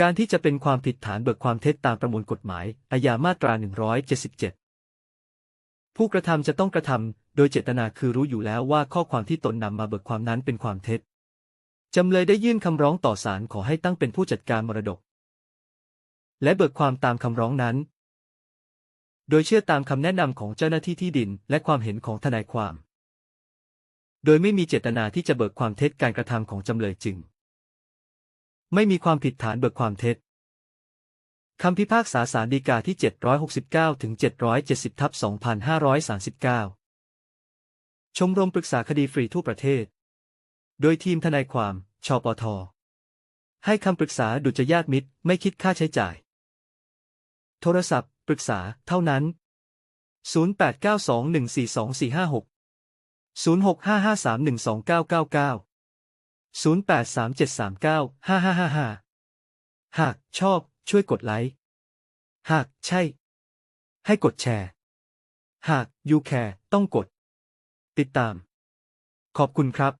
การที่จะเป็นความผิดฐานเบิกความเท็จตามประมวลกฎหมาย อาญามาตรา 177 ผู้กระทำจะต้องกระทำโดยเจตนาคือรู้อยู่แล้วว่าข้อความที่ตนนำมาเบิกความนั้นเป็นความเท็จ จำเลยได้ยื่นคำร้องต่อศาลขอให้ตั้งเป็นผู้จัดการมรดก และเบิกความตามคำร้องนั้น โดยเชื่อตามคำแนะนำของเจ้าหน้าที่ที่ดิน และความเห็นของทนายความ โดยไม่มีเจตนาที่จะเบิกความเท็จการกระทำของจำเลยจึง ไม่มีความผิดฐานเบิกความเท็จคำพิพากษาสารดีกาที่ 769 ถึง 770 ทับ 2539 ชมรมปรึกษาคดีฟรีทั่วประเทศ โดยทีมทนายความ ชปท ให้คำปรึกษาดุจยาติมิตร ไม่คิดค่าใช้จ่าย โทรศัพท์ ปรึกษา เท่านั้น 0892142456 0655312999 0837395555 หากชอบช่วยกดไลค์ หากใช่ ให้กดแชร์ หากยูแคร์ต้องกด ติดตาม ขอบคุณครับ